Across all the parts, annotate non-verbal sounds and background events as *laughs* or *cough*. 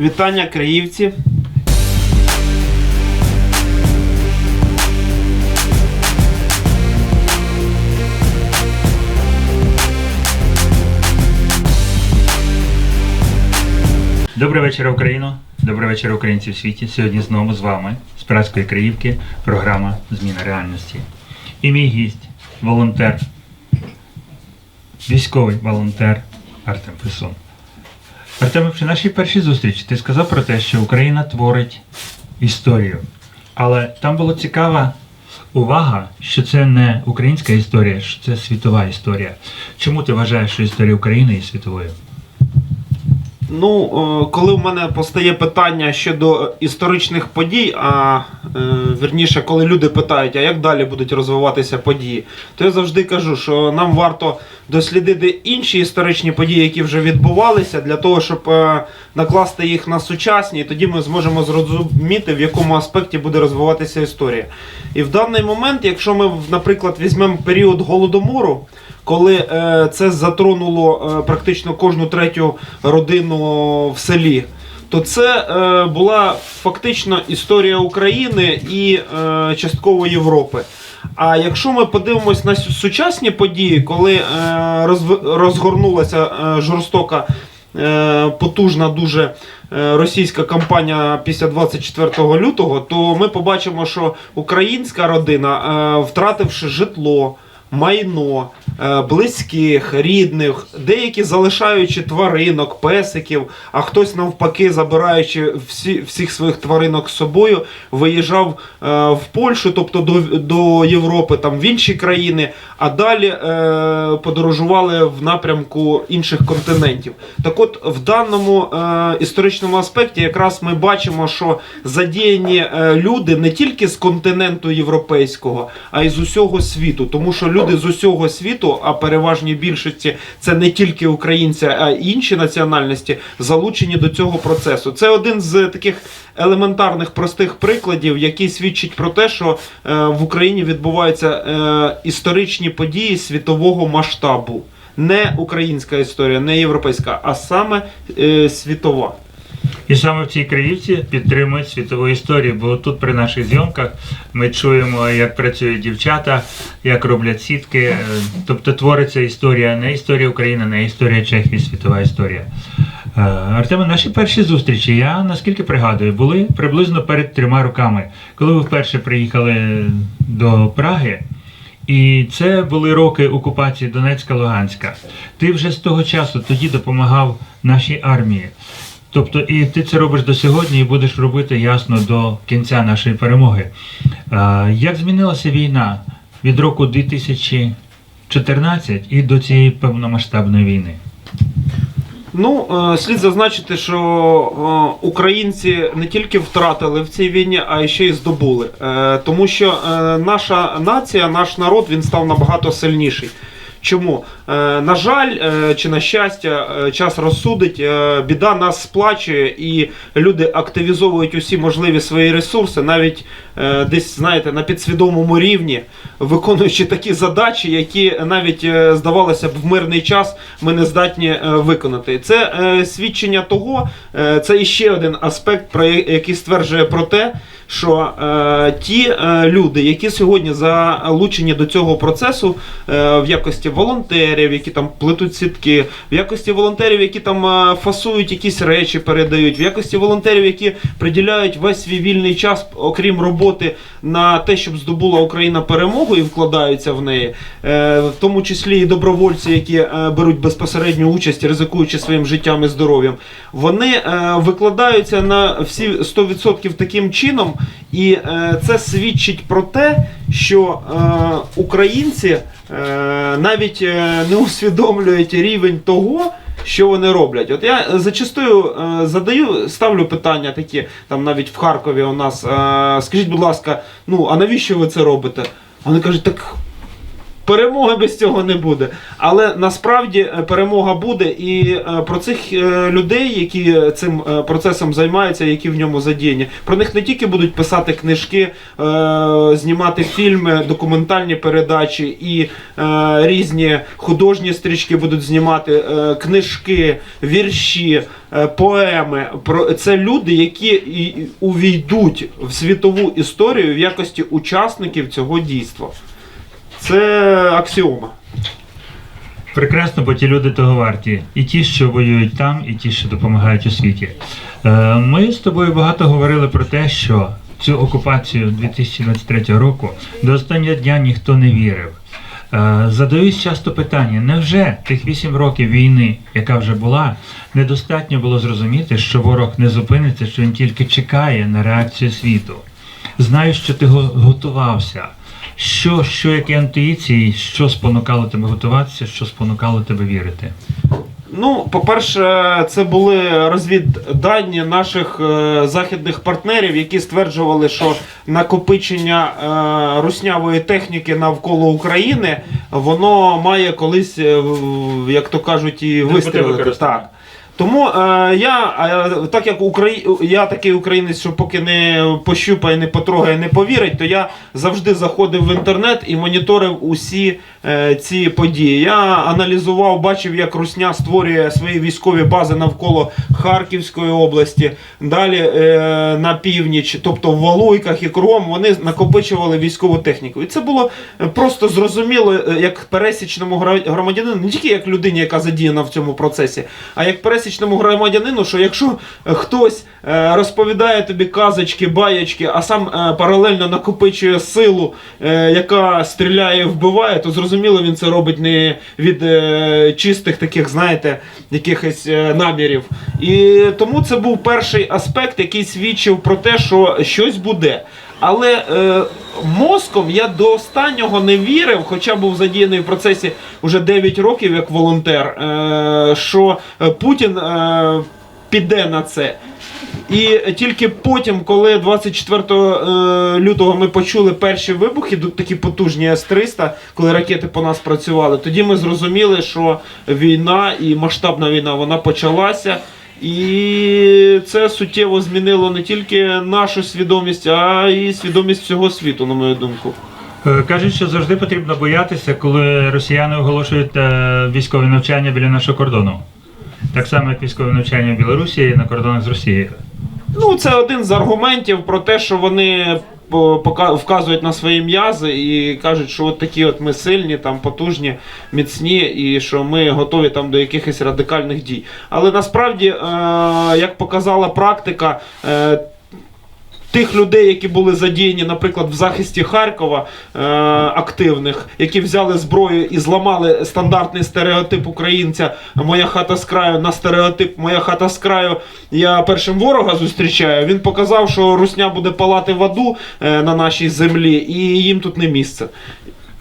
Вітання, краївці. Добрий вечір, Україно! Добрий вечір, українці в світі. Сьогодні знову з вами з Пиратської Криївки, програма Зміна реальності. І мій гість, волонтер, військовий волонтер Артем Фесон. Артем, при нашій першій зустрічі ти сказав про те, що Україна творить історію. Але там була цікава увага, що це не українська історія, що це світова історія. Чому ти вважаєш, що історія України є світовою? Ну, е, коли в мене постає питання щодо історичних подій, а е, вірніше, коли люди питають, а як далі будуть розвиватися події, то я завжди кажу, що нам варто дослідити інші історичні події, які вже відбувалися, для того, щоб е, накласти їх на сучасні, і тоді ми зможемо зрозуміти, в якому аспекті буде розвиватися історія. І в даний момент, якщо ми, наприклад, візьмемо період голодомору, коли е, це затронуло е, практично кожну третю родину в селі, то це була фактично історія України і частково Європи. А якщо ми подивимось на сучасні події, коли е, розгорнулася е, жорстока, е, потужна дуже російська кампанія після 24 лютого, то ми побачимо, що українська родина, втративши житло, майно, е, близьких, рідних, деякі залишаючи тваринок, песиків, а хтось навпаки, забираючи всі, всіх своїх тваринок з собою, виїжджав е, в Польщу, тобто до, до Європи, там в інші країни, а далі е, подорожували в напрямку інших континентів. Так от, в даному е, історичному аспекті якраз ми бачимо, що задіяні е, люди не тільки з континенту європейського, а й з усього світу. Тому що люди з усього світу, а переважній більшості це не тільки українці, а й інші національності, залучені до цього процесу. Це один з таких елементарних простих прикладів, який свідчить про те, що е, в Україні відбуваються е, історичні події світового масштабу. Не українська історія, не європейська, а саме е, світова. І саме в цій краївці підтримують світову історію, бо тут при наших зйомках ми чуємо, як працюють дівчата, як роблять сітки. е, Тобто твориться історія, не історія України, не історія Чехії, світова історія. Е, Артеме, наші перші зустрічі, я наскільки пригадую, були приблизно перед трьома роками, коли ви вперше приїхали до Праги. І це були роки окупації Донецька Луганська. Ти вже з того часу тоді допомагав нашій армії. Тобто, і ти це робиш до сьогодні і будеш робити ясно до кінця нашої перемоги. Як змінилася війна від року 2014 і до цієї повномасштабної війни? Ну, е, слід зазначити, що е, українці не тільки втратили в цій війні, а ще й здобули. Е, Тому що наша нація, наш народ, він став набагато сильніший. Чому? Е, на жаль, е, чи на щастя, е, час розсудить, біда нас сплачує, і люди активізовують усі можливі свої ресурси, навіть десь, знаєте, на підсвідомому рівні, виконуючи такі задачі, які навіть здавалося б в мирний час ми не здатні виконати. Це свідчення того, це іще один аспект, про який стверджує про те, що е, ті е, люди, які сьогодні залучені до цього процесу е, в якості волонтерів, які там плетуть сітки, в якості волонтерів, які там е, фасують якісь речі, передають, в якості волонтерів, які приділяють весь свій вільний час, окрім роботи, на те, щоб здобула Україна перемогу і вкладаються в неї, е, в тому числі і добровольці, які е, беруть безпосередню участь, ризикуючи своїм життям і здоров'ям, вони е, викладаються на всі 100% таким чином, і це свідчить про те, що українці навіть не усвідомлюють рівень того. Що вони роблять? От я е, зачастую е, задаю, ставлю питання такі, там навіть в Харкові у нас. Е, скажіть, будь ласка, ну а навіщо ви це робите? Вони кажуть, так Перемоги без цього не буде. Але насправді е, перемога буде, і е, про цих е, людей, які цим процесом займаються, які в ньому задіяні, про них не тільки будуть писати книжки, знімати фільми, документальні передачі і різні художні стрічки будуть знімати, книжки, вірші, поеми. Про це люди, які увійдуть в світову історію в якості учасників цього дійства. Це аксіома. Прекрасно, бо ті люди того варті. І ті, що воюють там, і ті, що допомагають у світі. Е, Ми з тобою багато говорили про те, що цю окупацію 2023 року до останнього дня ніхто не вірив. Е, Задаюсь часто питання: невже тих 8 років війни, яка вже була, недостатньо було зрозуміти, що ворог не зупиниться, що він тільки чекає на реакцію світу? Знаю, що ти го- готувався. Що, що які інтуїції, що спонукало тебе готуватися, що спонукало тебе вірити? Ну, по-перше, це були розвіддані наших е, західних партнерів, які стверджували, що накопичення е, руснявої техніки навколо України воно має колись, е, як то кажуть, і вистрілити. Так. Тому е, я, е, так як Украї... я такий українець, що поки не пощупає, не потрогає, не повірить, то я завжди заходив в інтернет і моніторив усі е, ці події. Я аналізував, бачив, як Русня створює свої військові бази навколо Харківської області, далі е, на північ, тобто в Валуйках і кругом вони накопичували військову техніку. І це було просто зрозуміло, е, як пересічному громадянину, не тільки як людині, яка задіяна в цьому процесі, а як пересічному громадянину, що якщо е, хтось е, розповідає тобі казочки, баєчки, а сам е, паралельно накопичує силу, яка стріляє і вбиває, то зрозуміло він це робить не від чистих таких, знаєте, якихось намірів. І тому це був перший аспект, який свідчив про те, що щось буде. Але е, мозком я до останнього не вірив, хоча був задіяний в процесі вже 9 років як волонтер, е, що е, Путін е, піде на це. І тільки потім, коли 24 е, лютого ми почули перші вибухи, такі потужні С-300, коли ракети по нас працювали, тоді ми зрозуміли, що війна і масштабна війна вона почалася. І це суттєво змінило не тільки нашу свідомість, а й свідомість всього світу, на мою думку. Е, Кажуть, що завжди потрібно боятися, коли росіяни оголошують е, військові навчання біля нашого кордону. Так само, як військові навчання в Білорусі на кордонах з Росією. Ну, це один з аргументів про те, що вони вказують на свої м'язи і кажуть, що от такі от ми сильні, там потужні, міцні, і що ми готові там до якихось радикальних дій. Але насправді, е, як показала практика, е, Тих людей, які були задіяні, наприклад, в захисті Харкова е, активних, які взяли зброю і зламали стандартний стереотип українця Моя хата з краю на стереотип Моя хата з краю. Я першим ворога зустрічаю. Він показав, що Русня буде палати в аду е, на нашій землі, і їм тут не місце.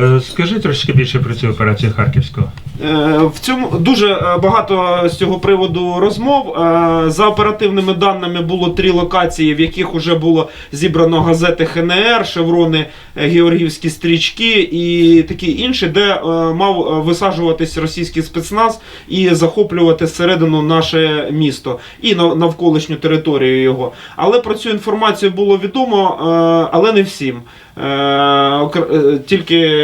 Е, Скажи трошки більше про цю операцію Харківську. Е, В цьому дуже е, багато з цього приводу розмов. За оперативними даними було три локації, в яких вже було зібрано газети ХНР, шеврони, георгіївські стрічки і такі інші, де мав висаджуватись російський спецназ і захоплювати зсередину наше місто і нав- навколишню територію його. Але про цю інформацію було відомо, але не всім. Тільки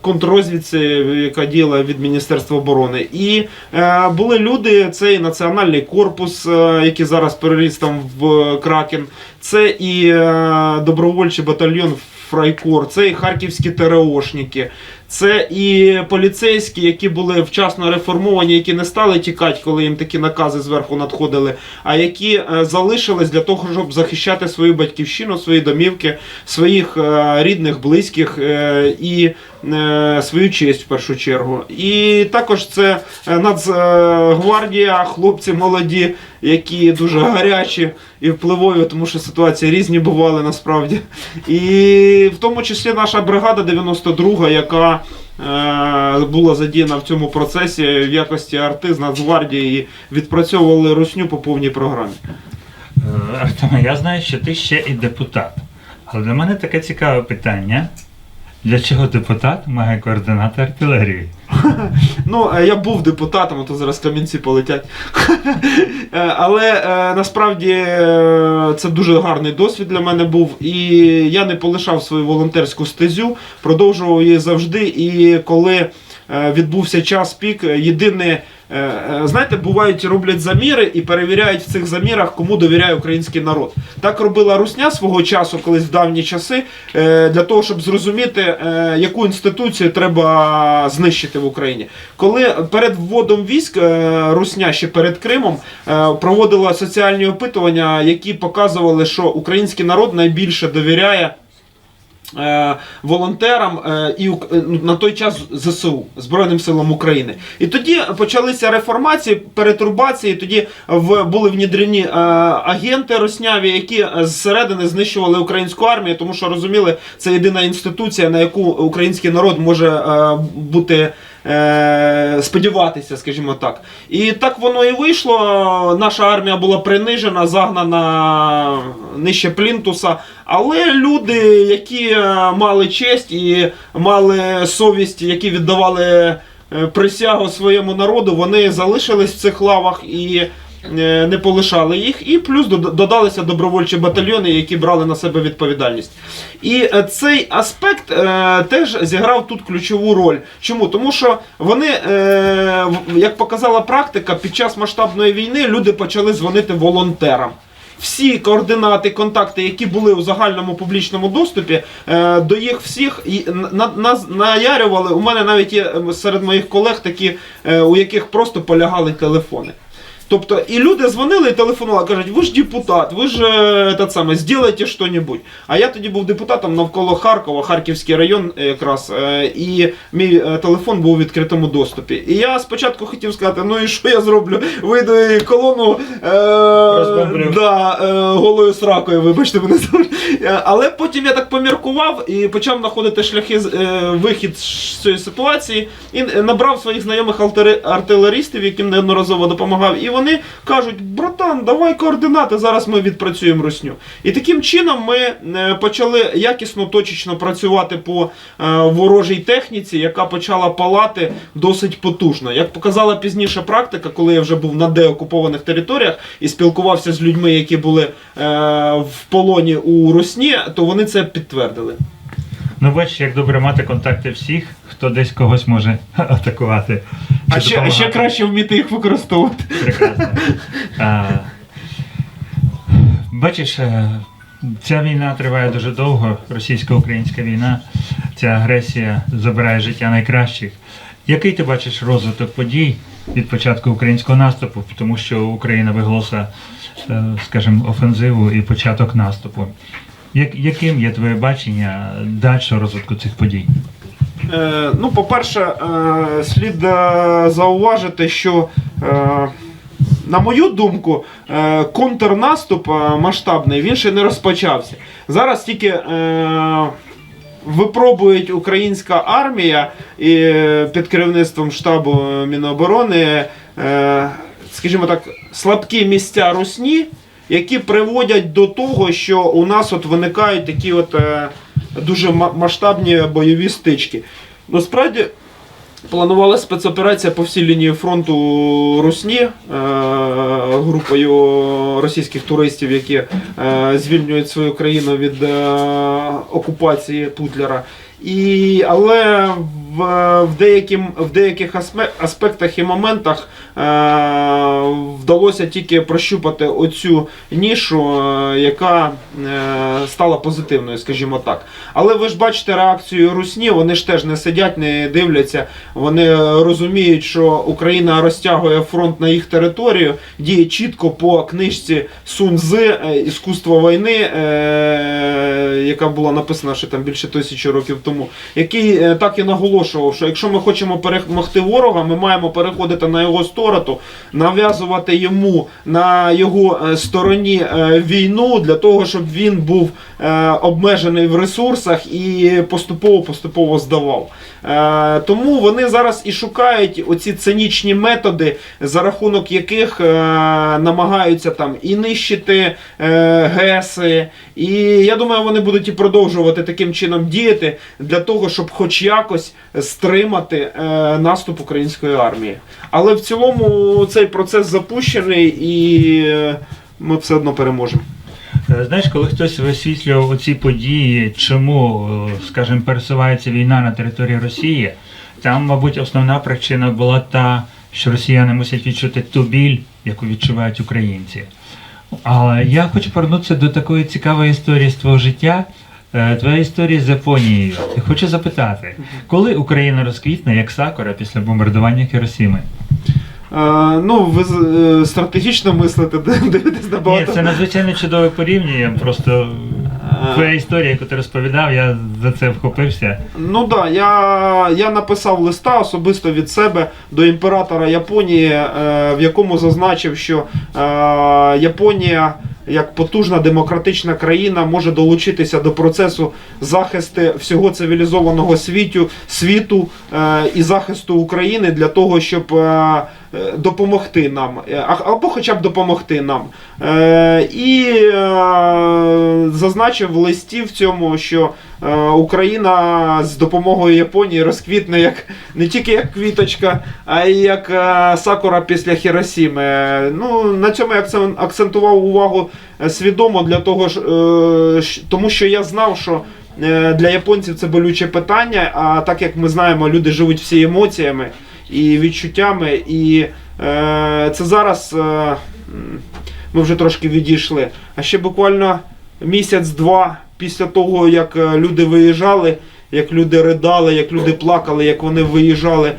контррозвідці, яка діяла від Міністерства оборони. І е, були люди, це і Національний корпус, е, який зараз переріс там в Кракен, це і е, добровольчий батальйон Фрайкор, це і харківські ТРОшники, це і поліцейські, які були вчасно реформовані, які не стали тікати, коли їм такі накази зверху надходили, а які е, залишились для того, щоб захищати свою батьківщину, свої домівки, своїх е, рідних, близьких е, і свою честь в першу чергу. І також це Нацгвардія, хлопці молоді, які дуже гарячі і впливові, тому що ситуації різні бували насправді. І в тому числі наша бригада 92, яка була задіяна в цьому процесі в якості арти з Нацгвардії і відпрацьовували русню по повній програмі. Артема, я знаю, що ти ще і депутат. Але для мене таке цікаве питання. Для чого депутат має координати артилерії? *laughs* Ну, е, я був депутатом, а то зараз камінці полетять. *laughs* Е, Але е, насправді це дуже гарний досвід для мене був. І я не полишав свою волонтерську стезю, продовжував її завжди. І коли відбувся час пік, єдине. Е, е, Знаєте, бувають роблять заміри і перевіряють в цих замірах, кому довіряє український народ. Так робила Русня свого часу, колись в давні часи, е, для того, щоб зрозуміти, яку інституцію треба знищити в Україні. Коли перед вводом військ Русня ще перед Кримом проводила соціальні опитування, які показували, що український народ найбільше довіряє. Е, Волонтерам е, і е, ну, на той час ЗСУ Збройним силам України, і тоді почалися реформації, перетурбації. Тоді в були внідрені агенти росняві, які зсередини знищували українську армію, тому що розуміли, це єдина інституція, на яку український народ може бути. Е, Сподіватися, скажімо так, і так воно і вийшло. Наша армія була принижена, загнана нижче плінтуса. Але люди, які е, мали честь і мали совість, які віддавали е, присягу своєму народу, вони залишились в цих лавах і не полишали їх. І плюс дод- додалися добровольчі батальйони, які брали на себе відповідальність. І е, цей аспект е, теж зіграв тут ключову роль. Чому? Тому що вони, е, як показала практика, під час масштабної війни люди почали дзвонити волонтерам. Всі координати, контакти, які були у загальному публічному доступі, е, до їх всіх і на, на, наярювали. У мене навіть є е, серед моїх колег такі, е, у яких просто полягали телефони. Тобто, і люди дзвонили і телефонували, кажуть, ви ж депутат, ви ж е, саме, зробите що-небудь. А я тоді був депутатом навколо Харкова, Харківський район якраз, е, і мій е, телефон був у відкритому доступі. І я спочатку хотів сказати, ну і що я зроблю? Вийду і колону е, да, е, голою сракою, вибачте мене. Е, Але потім я так поміркував і почав знаходити шляхи е, вихід з цієї ситуації і набрав своїх знайомих артилеристів, яким неодноразово допомагав. І вони кажуть: братан, давай координати, зараз ми відпрацюємо русню. І таким чином ми е, почали якісно, точечно працювати по е, ворожій техніці, яка почала палати досить потужно. Як показала пізніше практика, коли я вже був на деокупованих територіях і спілкувався з людьми, які були е, в полоні у Русні, то вони це підтвердили. Ну, бачиш, як добре мати контакти всіх, хто десь когось може *laughs* атакувати. А ще, допомагати. ще краще вміти їх використовувати. Прекрасно. *laughs* А, бачиш, е, ця війна триває дуже довго, російсько-українська війна, ця агресія забирає життя найкращих. Який ти бачиш розвиток подій від початку українського наступу, тому що Україна виголосила, е, скажімо, офензиву і початок наступу? Як, яким є твоє бачення дальшого розвитку цих подій? Е, ну, по-перше, е, слід е, зауважити, що, е, на мою думку, е, контрнаступ е, масштабний він ще не розпочався. Зараз тільки. Е, Випробують українська армія і е, під керівництвом штабу Міноборони, е, скажімо так, слабкі місця русні, які приводять до того, що у нас от виникають такі от е, дуже масштабні бойові стички. Насправді планувала спецоперація по всій лінії фронту Русні е, групою російських туристів, які е, звільнюють свою країну від окупації Путлера. І, але в, деяким, в деяких аспектах і моментах е, вдалося тільки прощупати оцю нішу, е, яка е, стала позитивною, скажімо так. Але ви ж бачите реакцію Русні, вони ж теж не сидять, не дивляться. Вони розуміють, що Україна розтягує фронт на їх територію, діє чітко по книжці Сун Цзи е, Іскусство війни, яка була написана ще там більше тисячі років тому, який так і наголошував, що якщо ми хочемо перемогти ворога, ми маємо переходити на його сторону, нав'язувати йому на його е, стороні е, війну для того, щоб він був е, обмежений в ресурсах і поступово поступово здавав. Е, тому вони зараз і шукають оці цинічні методи, за рахунок яких е, намагаються там і нищити е, ГЕСи. І я думаю, вони будуть і продовжувати таким чином діяти для того, щоб хоч якось стримати наступ української армії. Але в цілому цей процес запущений і ми все одно переможемо. Е, Знаєш, коли хтось висвітлював оці події, чому, е, скажімо, пересувається війна на території Росії, там, мабуть, основна причина була та, що росіяни мусять відчути ту біль, яку відчувають українці. Але я хочу повернутися до такої цікавої історії з твого життя. Е, Твоя історія з Японією. Я хочу запитати, коли Україна розквітне як сакура після бомбардування Хіросіми? Е, ну, ви е, стратегічно мислите, *laughs* дивитесь Ні, набагато. це надзвичайно чудове порівняння. Просто твоя історія, яку ти розповідав, я за це вхопився. Ну так, да, я, я написав листа особисто від себе до імператора Японії, е, в якому зазначив, що е, Японія як потужна демократична країна може долучитися до процесу захисту всього цивілізованого світу, світу е, і захисту України для того, щоб е, е, допомогти нам, е, або хоча б допомогти нам. Е, І е, зазначив в листі в цьому, що е, Україна з допомогою Японії розквітне як не тільки як квіточка, а й як е, сакура після Хіросіми. Е, Ну, на цьому я акцентував увагу е, свідомо для того, е, тому що я знав, що. е, Для японців це болюче питання, а так як ми знаємо, люди живуть всі емоціями і відчуттями, і е, це зараз е, ми вже трошки відійшли. А ще буквально місяць-два після того, як е, люди виїжджали, як люди ридали, як люди плакали, як вони виїжджали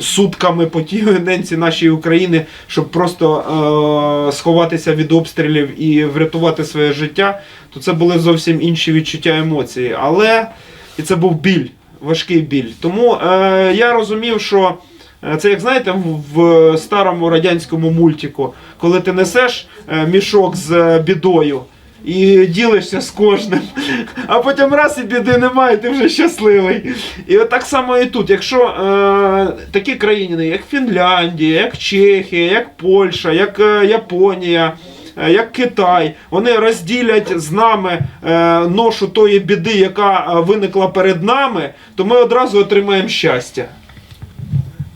сутками по тій ненці нашої України, щоб просто е, сховатися від обстрілів і врятувати своє життя, то це були зовсім інші відчуття емоції. Але і це був біль, важкий біль. Тому е, я розумів, що. е, Це як знаєте, в, старому радянському мультику, коли ти несеш е, мішок з е, бідою і ділишся з кожним, *laughs* а потім раз і біди немає, ти вже щасливий. І от так само і тут. Якщо е, такі країни, як Фінляндія, як Чехія, як Польща, як е, Японія. Е, Як Китай, вони розділять з нами е, ношу тої біди, яка е, виникла перед нами, то ми одразу отримаємо щастя.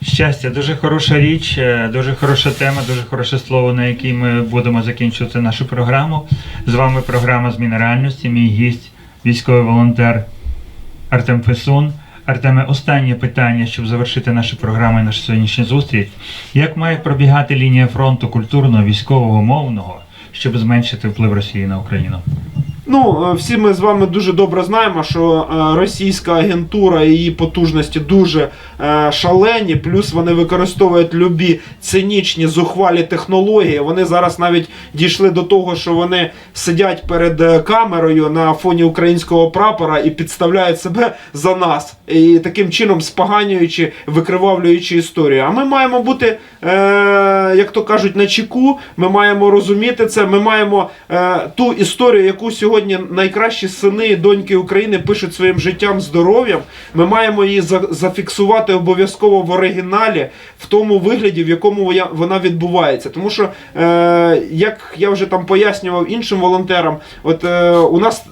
Щастя, дуже хороша річ, дуже хороша тема, дуже хороше слово, на якій ми будемо закінчувати нашу програму. З вами програма Зміна реальності. Мій гість, військовий волонтер Артем Фесун. Артеме, останнє питання, щоб завершити нашу програму і нашу сьогоднішню зустріч. Як має пробігати лінія фронту культурного, військового, мовного, щоб зменшити вплив Росії на Україну? Ну, е, всі ми з вами дуже добре знаємо, що е, російська агентура і її потужності дуже е, шалені. Плюс вони використовують любі цинічні зухвалі технології. Вони зараз навіть дійшли до того, що вони сидять перед камерою на фоні українського прапора і підставляють себе за нас, і таким чином споганюючи, викривавлюючи історію. А ми маємо бути, як то кажуть, на чеку. Ми маємо розуміти це. Ми маємо ту історію, яку сьогодні найкращі сини і доньки України пишуть своїм життям, здоров'ям. Ми маємо її за- зафіксувати обов'язково в оригіналі, в тому вигляді, в якому вона відбувається. Тому що, е, як я вже там пояснював іншим волонтерам, от е, у нас.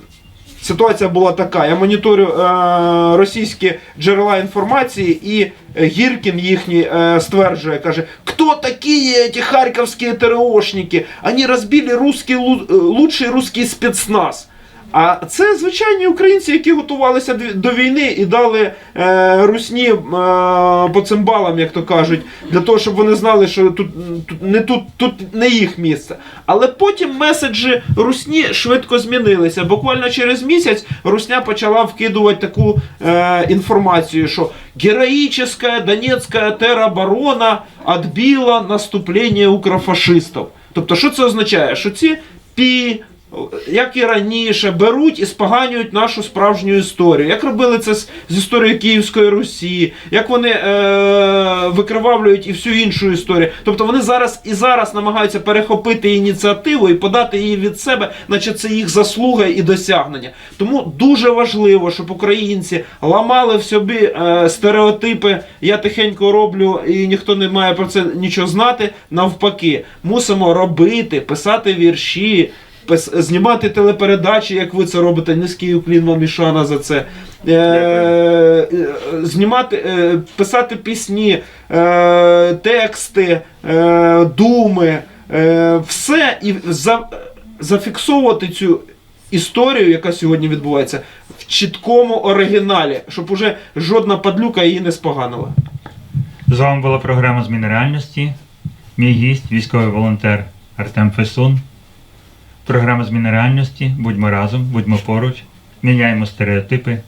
Ситуація була така. Я моніторю е, російські джерела інформації, і Гіркін їхній е, стверджує, каже, хто такі ці харківські ТРОшники? Вони розбили русський, лучший русський спецназ. А це звичайні українці, які готувалися до війни і дали е, русні е, по цимбалам, як то кажуть, для того, щоб вони знали, що тут, не тут, тут не їх місце. Але потім меседжі русні швидко змінилися. Буквально через місяць русня почала вкидувати таку е, інформацію, що героїчна Донецька тероборона відбила наступлення укрофашистів. Тобто, що це означає? Що ці пі як і раніше, беруть і споганюють нашу справжню історію. Як робили це з, з історією Київської Русі, як вони е, викривавлюють і всю іншу історію. Тобто вони зараз і зараз намагаються перехопити ініціативу і подати її від себе, наче це їх заслуга і досягнення. Тому дуже важливо, щоб українці ламали в собі е, стереотипи. Я тихенько роблю, і ніхто не має про це нічого знати. Навпаки, мусимо робити, писати вірші. Пис- Знімати телепередачі, як ви це робите, низький уклін вам і шана за це. Е, е, знімати, е, писати пісні, е, тексти, е, думи, е, все і за, зафіксовувати цю історію, яка сьогодні відбувається, в чіткому оригіналі, щоб уже жодна падлюка її не споганила. З вами була програма Зміни реальності. Мій гість, військовий волонтер Артем Фесун. Програма Зміни реальності. Будьмо разом, будьмо поруч, міняємо стереотипи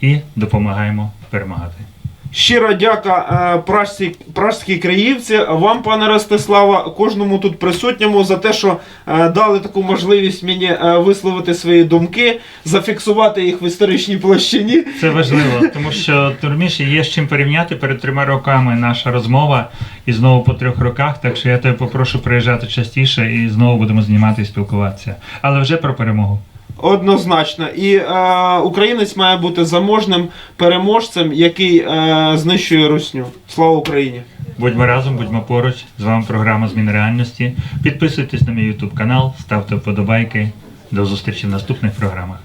і допомагаємо перемагати. Щира дяка е, пражській, пражській краївці, вам, пане Ростислава, кожному тут присутньому за те, що е, дали таку можливість мені е, висловити свої думки, зафіксувати їх в історичній площині. Це важливо, тому що Турміш є з чим порівняти перед трьома роками наша розмова і знову по трьох роках. Так що я тебе попрошу приїжджати частіше і знову будемо знімати і спілкуватися. Але вже про перемогу. Однозначно. І е, українець має бути заможним переможцем, який е, знищує русню. Слава Україні! Будьмо разом, будьмо поруч. З вами програма Зміни реальності. Підписуйтесь на мій ютуб канал, ставте вподобайки. До зустрічі в наступних програмах.